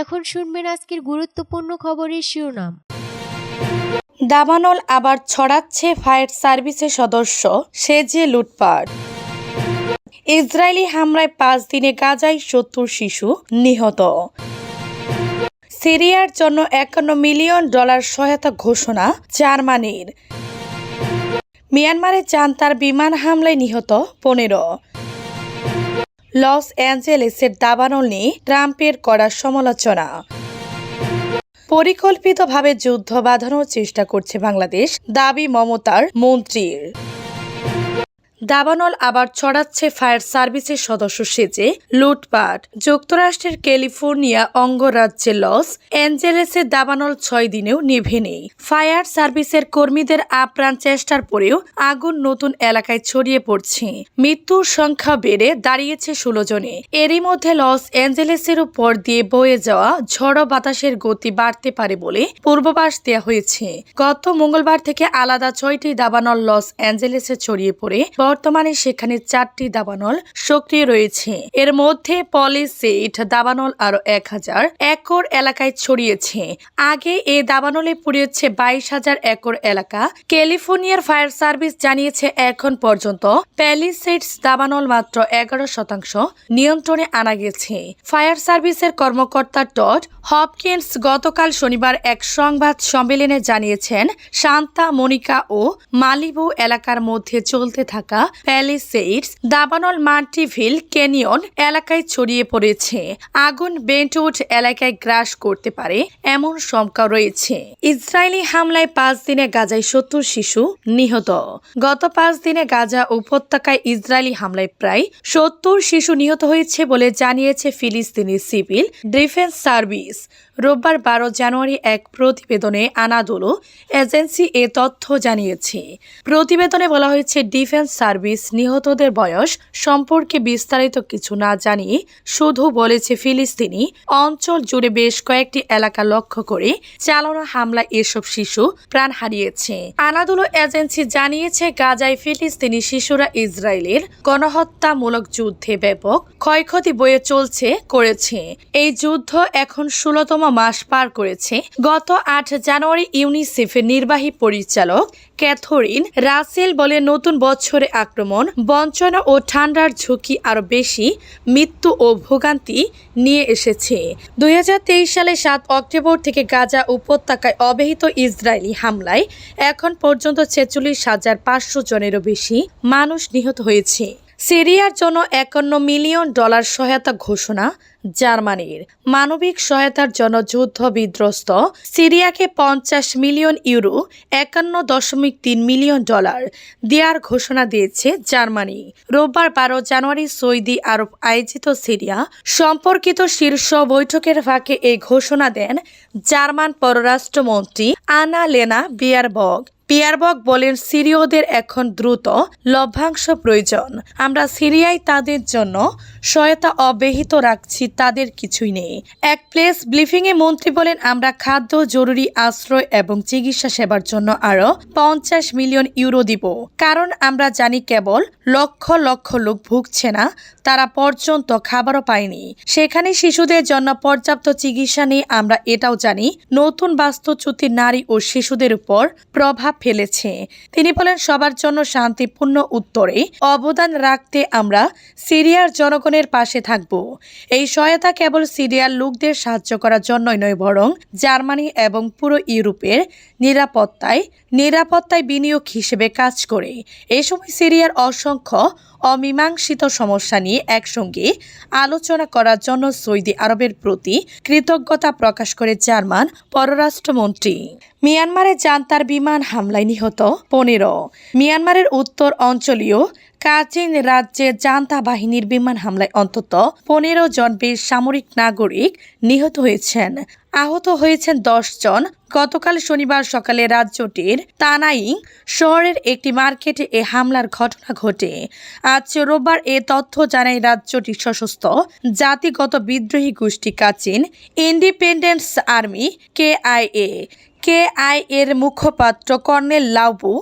এখন শুনবেন আজকের গুরুত্বপূর্ণ খবরের শিরোনাম। দাবানল আবার ছড়াচ্ছে ফায়ার সার্ভিসের সদস্য, সে যে লুটপাট। ইসরায়েলি হামলায় পাঁচ দিনে গাজায় সত্তর শিশু নিহত। সিরিয়ার জন্য একান্ন মিলিয়ন ডলার সহায়তা ঘোষণা জার্মানির। মিয়ানমারে চান তার বিমান হামলায় নিহত পনেরো। লস অ্যাঞ্জেলেসের দাবানল নিয়ে ট্রাম্পের করা সমালোচনা। পরিকল্পিতভাবে যুদ্ধ বাঁধানোর চেষ্টা করছে বাংলাদেশ, দাবি মমতার মন্ত্রীর। দাবানল আবার ছড়াচ্ছে ফায়ার সার্ভিসের সদস্য সেজে লুটপাট। যুক্তরাষ্ট্রের ক্যালিফোর্নিয়া অঙ্গরাজ্যে লস অ্যাঞ্জেলেসে দাবানল ছয় দিনেও নিভে নেই। ফায়ার সার্ভিসের কর্মীদের আপ্রাণ চেষ্টার পরেও আগুন নতুন এলাকায় ছড়িয়ে পড়ছে। মৃত্যুর সংখ্যা বেড়ে দাঁড়িয়েছে ষোলো জনে। এরই মধ্যে লস অ্যাঞ্জেলেসের উপর দিয়ে বয়ে যাওয়া ঝড়ো বাতাসের গতি বাড়তে পারে বলে পূর্বাভাস দেওয়া হয়েছে। গত মঙ্গলবার থেকে আলাদা ছয়টি দাবানল লস অ্যাঞ্জেলেসে ছড়িয়ে পড়ে বর্তমানে সেখানে চারটি দাবানল সক্রিয় রয়েছে। এর মধ্যে পলিসেট দাবানল আরও এক হাজার একর এলাকায় ছড়িয়েছে। আগে এ দাবানলে পুড়িয়েছে বাইশ হাজার একর এলাকা। ক্যালিফোর্নিয়ার ফায়ার সার্ভিস জানিয়েছে, এখন পর্যন্ত প্যালিসেটস দাবানল মাত্র এগারো শতাংশ নিয়ন্ত্রণে আনা গেছে। ফায়ার সার্ভিসের কর্মকর্তা টড হপকিন্স গতকাল শনিবার এক সংবাদ সম্মেলনে জানিয়েছেন, শান্তা, মনিকা ও মালিবু এলাকার মধ্যে চলতে থাকা প্যালিসেইডস, দাবানল মাল্টিভিল ক্যানিয়ন এলাকায় ছড়িয়ে পড়েছে। আগুন বেন্টউড এলাকায় গ্রাস করতে পারে এমন শঙ্কা রয়েছে। ইসরায়েলি হামলায় পাঁচ দিনে গাজায় সত্তর শিশু নিহত। গত পাঁচ দিনে গাজা উপত্যকায় ইসরায়েলি হামলায় প্রায় সত্তর শিশু নিহত হয়েছে বলে জানিয়েছে ফিলিস্তিনি সিভিল ডিফেন্স সার্ভিস। রোববার বারো জানুয়ারি এক প্রতিবেদনে আনাদোলো এজেন্সি এ তথ্য জানিয়েছে। প্রতিবেদনে বলা হয়েছে, ডিফেন্স সার্ভিস নিহতদের বয়স সম্পর্কে বিস্তারিত কিছু না জানিয়ে শুধু বলেছে ফিলিস্তিনি। অঞ্চল জুড়ে বেশ কয়েকটি এলাকা লক্ষ্য করে চালানো হামলায় এসব শিশু প্রাণ হারিয়েছে। আনাদুলো এজেন্সি জানিয়েছে, গাজায় ফিলিস্তিনি শিশুরা ইসরায়েলের গণহত্যামূলক যুদ্ধে ব্যাপক ক্ষয়ক্ষতি বয়ে চলছে, করেছে। এই যুদ্ধ এখন ষোলতম মাস পার করেছে। গত আট জানুয়ারি ইউনিসেফের নির্বাহী পরিচালক ক্যাথরিন রাসেল বলে নতুন বছরে আক্রমণ, বঞ্চনা ও ঠান্ডার ঝুঁকি আরও বেশি মৃত্যু ও ভোগান্তি নিয়ে এসেছে। দুই হাজার তেইশ সালে সাত অক্টোবর থেকে গাজা উপত্যকায় অবহিত ইসরায়েলি হামলায় এখন পর্যন্ত ছেচল্লিশ হাজার পাঁচশো জনেরও বেশি মানুষ নিহত হয়েছে। সিরিয়ার জন্য একান্ন মিলিয়ন ডলার সহায়তা ঘোষণা জার্মানির। মানবিক সহায়তার জন্য যুদ্ধ বিধ্বস্ত, সিরিয়াকে পঞ্চাশ মিলিয়ন ইউরো, একান্ন দশমিক তিন মিলিয়ন ডলার দেওয়ার ঘোষণা দিয়েছে জার্মানি। রোববার বারো জানুয়ারি সৌদি আরব আয়োজিত সিরিয়া সম্পর্কিত শীর্ষ বৈঠকের ফাঁকে এই ঘোষণা দেন জার্মান পররাষ্ট্রমন্ত্রী আনা লেনা বিয়ারবগ। পিয়ারবক বলেন সিরীয়দের এখন দ্রুত লভ্যাংশ প্রয়োজন। আমরা সিরিয়ায় তাদের জন্য সহায়তা অব্যাহত রাখছি, তাদের কিছুই নেই। এক প্লেস ব্রিফিংয়ে মন্ত্রী বলেন, আমরা খাদ্য, জরুরি আশ্রয় এবং চিকিৎসা সেবার জন্য আরও পঞ্চাশ মিলিয়ন ইউরো দিব। কারণ আমরা জানি কেবল লক্ষ লক্ষ লোক ভুগছে না, তারা পর্যন্ত খাবারও পায়নি। সেখানে শিশুদের জন্য পর্যাপ্ত চিকিৎসা নেই, আমরা এটাও জানি। নতুন বাস্তুচ্যুতি নারী ও শিশুদের উপর প্রভাব ফেলেছে। তিনি বলেন, সবার জন্য শান্তিপূর্ণ উত্তরে অবদান রাখতে আমরা সিরিয়ার জনগণের পাশে থাকব। এই সহায়তা কেবল সিরিয়ার লোকদের সাহায্য করার জন্যই নয়, বরং জার্মানি এবং পুরো ইউরোপের নিরাপত্তায় নিরাপত্তায় বিনিয়োগ হিসেবে কাজ করে। এ সময় সিরিয়ার অসংখ্য অমীমাংসিত সমস্যা নিয়ে একসঙ্গে আলোচনা করার জন্য সৌদি আরবের প্রতি কৃতজ্ঞতা প্রকাশ করে জার্মান পররাষ্ট্রমন্ত্রী। মিয়ানমারে জান্তার বিমান হামলায় নিহত পনেরো। মিয়ানমারের উত্তর অঞ্চলীয় কাচিন রাজ্যে জান্তা বাহিনীর বিমান হামলায় অন্তত পনেরো জন বেশ সামরিক নাগরিক নিহত হয়েছেন। আহত হয়েছেন জন। গতকাল শনিবার সকালে রাজ্যটির তানাইং শহরের একটি মার্কেটে এ হামলার ঘটনা ঘটে। আজ রোববার এ তথ্য জানায় রাজ্যটি সশস্ত্র জাতিগত বিদ্রোহী গোষ্ঠী Kachin independence army, KIA. KI এর মুখপাত্র কর্নেল লাউবু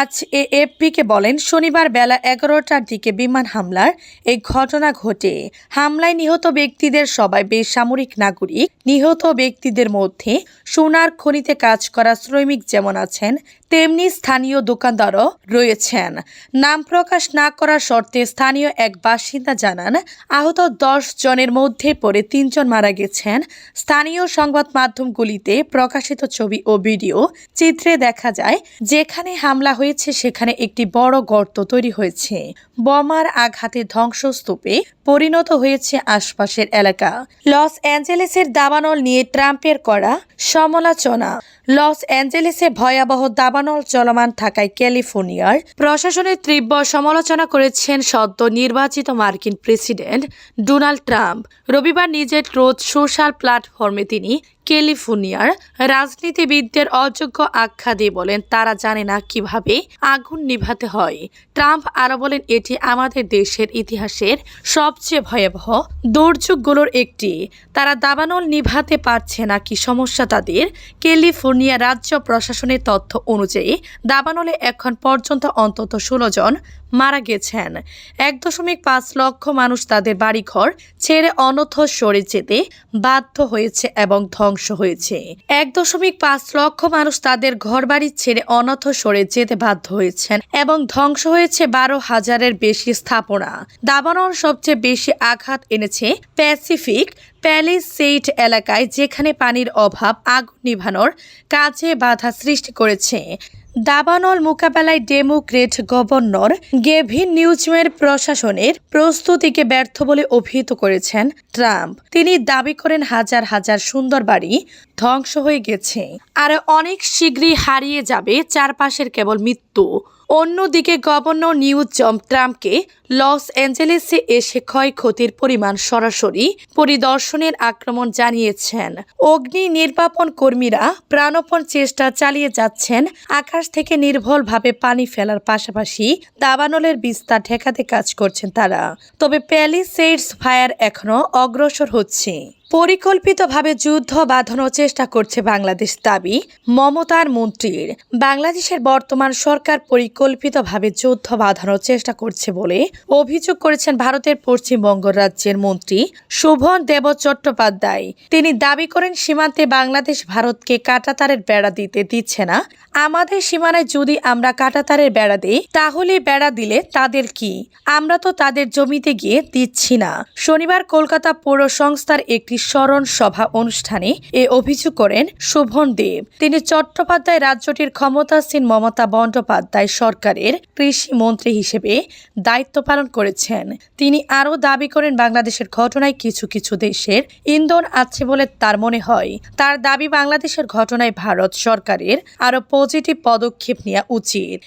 আজ এএফপিকে বলেন, শনিবার বেলা এগারোটার দিকে বিমান হামলার এই ঘটনা ঘটে। হামলায় নিহত ব্যক্তিদের সবাই বেসামরিক নাগরিক। নিহত ব্যক্তিদের মধ্যে সোনার খনিতে কাজ করা শ্রমিক যেমন আছেন, তেমনি স্থানীয় দোকানদারও রয়েছেন। নাম প্রকাশ না করার শর্তে স্থানীয় এক বাসিন্দা জানান, আহত দশ জনের মধ্যে পড়ে তিনজন মারা গেছেন। স্থানীয় সংবাদ মাধ্যমগুলিতে প্রকাশিত ছবি ও ভিডিও চিত্রে দেখা যায়, যেখানে হামলা হয়েছে, সেখানে একটি বড় গর্ত তৈরি হয়েছে। বোমার আঘাতে ধ্বংসস্তূপে পরিণত হয়েছে আশপাশের এলাকা। লস অ্যাঞ্জেলেসের দাবানল নিয়ে ট্রাম্পের করা সমালোচনা। লস অ্যাঞ্জেলেসে ভয়াবহ দাবানল চলমান থাকায় ক্যালিফোর্নিয়ার প্রশাসনের তীব্র সমালোচনা করেছেন সদ্য নির্বাচিত মার্কিন প্রেসিডেন্ট ডোনাল্ড ট্রাম্প। রবিবার নিজের রোজ সোশ্যাল প্ল্যাটফর্মে তিনি ক্যালিফোর্নিয়ার রাজনীতিবিদদের অযোগ্য আখ্যা দিয়ে বলেন, তারা জানে না কীভাবে আগুন নিভাতে হয়। ট্রাম্প আরও বলেন, এটি আমাদের দেশের ইতিহাসের সবচেয়ে ভয়াবহ দুর্যোগগুলোর একটি। তারা দাবানল নিভাতে পারছে না কি সমস্যা তাদের? ক্যালিফোর্নিয়া রাজ্য প্রশাসনের তথ্য অনুযায়ী, দাবানলে এখন পর্যন্ত অন্তত ষোলো জন মারা গেছেন। এক দশমিক পাঁচ লক্ষ মানুষ তাদের বাড়িঘর ছেড়ে অনথ সরে যেতে বাধ্য হয়েছে এবং ধ্বংস হয়েছে। এক দশমিক পাঁচ লক্ষ মানুষ তাদের ঘরবাড়ি ছেড়ে অনথ সরে যেতে বাধ্য হয়েছেন এবং ধ্বংস হয়েছে বারো হাজারের বেশি স্থাপনা। দাবানল সবচেয়ে বেশি আঘাত এনেছে প্যাসিফিক প্যালিসেইড এলাকায় যেখানে পানির অভাব, আগুন নিভানোর কাজে বাধা সৃষ্টি করেছে। দাবানল মোকাবেলায় ডেমোক্রেট গভর্নর গেভিন নিউজমের প্রশাসনের প্রস্তুতিকে ব্যর্থ বলে অভিহিত করেছেন ট্রাম্প। তিনি দাবি করেন হাজার হাজার সুন্দর বাড়ি ধ্বংস হয়ে গেছে। আর অনেক শীঘ্রই হারিয়ে যাবে চারপাশের কেবল মৃত্যু। অন্যদিকে গভর্নর নিউজম ট্রাম্পকে লস অ্যাঞ্জেলেসে এসে ক্ষয়ক্ষতির পরিমাণ সরাসরি পরিদর্শনের আক্রমণ জানিয়েছেন। অগ্নি নির্বাপন কর্মীরা প্রাণপণ চেষ্টা চালিয়ে যাচ্ছেন। আকাশ থেকে নির্ভলভাবে পানি ফেলার পাশাপাশি দাবানলের বিস্তার ঠেকাতে কাজ করছেন তারা। তবে প্যালিসেডস ফায়ার এখনও অগ্রসর হচ্ছে। পরিকল্পিতভাবে যুদ্ধ বাঁধানোর চেষ্টা করছে বাংলাদেশ দাবি, মমতার মন্ত্রীর। বাংলাদেশের বর্তমান সরকার পরিকল্পিতভাবে যুদ্ধ বাঁধানোর চেষ্টা করছে বলে অভিযোগ করেছেন ভারতের পশ্চিমবঙ্গ রাজ্যের মন্ত্রী শোভন দেব চট্টোপাধ্যায়। তিনি দাবি করেন, সীমান্তে বাংলাদেশ ভারতকে কাটাতারের বেড়া দিতে দিচ্ছে না। আমাদের সীমানায় যদি আমরা কাটাতারের বেড়া দিই, তাহলে বেড়া দিলে তাদের কি? আমরা তো তাদের জমিতে গিয়ে দিচ্ছি না। শনিবার কলকাতা পৌর সংস্থার একটি স্মরণ সভা অনুষ্ঠানে এ অভিযোগ করেন শোভন দেব। তিনি চট্টোপাধ্যায় রাজ্যটির ক্ষমতাসীন মমতা বন্দ্যোপাধ্যায় সরকারের কৃষি মন্ত্রী হিসেবে দায়িত্ব পালন করেছেন। তিনি আরও দাবি করেন, বাংলাদেশের ঘটনায় কিছু কিছু দেশের ইন্ধন আছে বলে তার মনে হয়। তার দাবি, বাংলাদেশের ঘটনায় ভারত সরকারের আরও পজিটিভ পদক্ষেপ নেওয়া উচিত।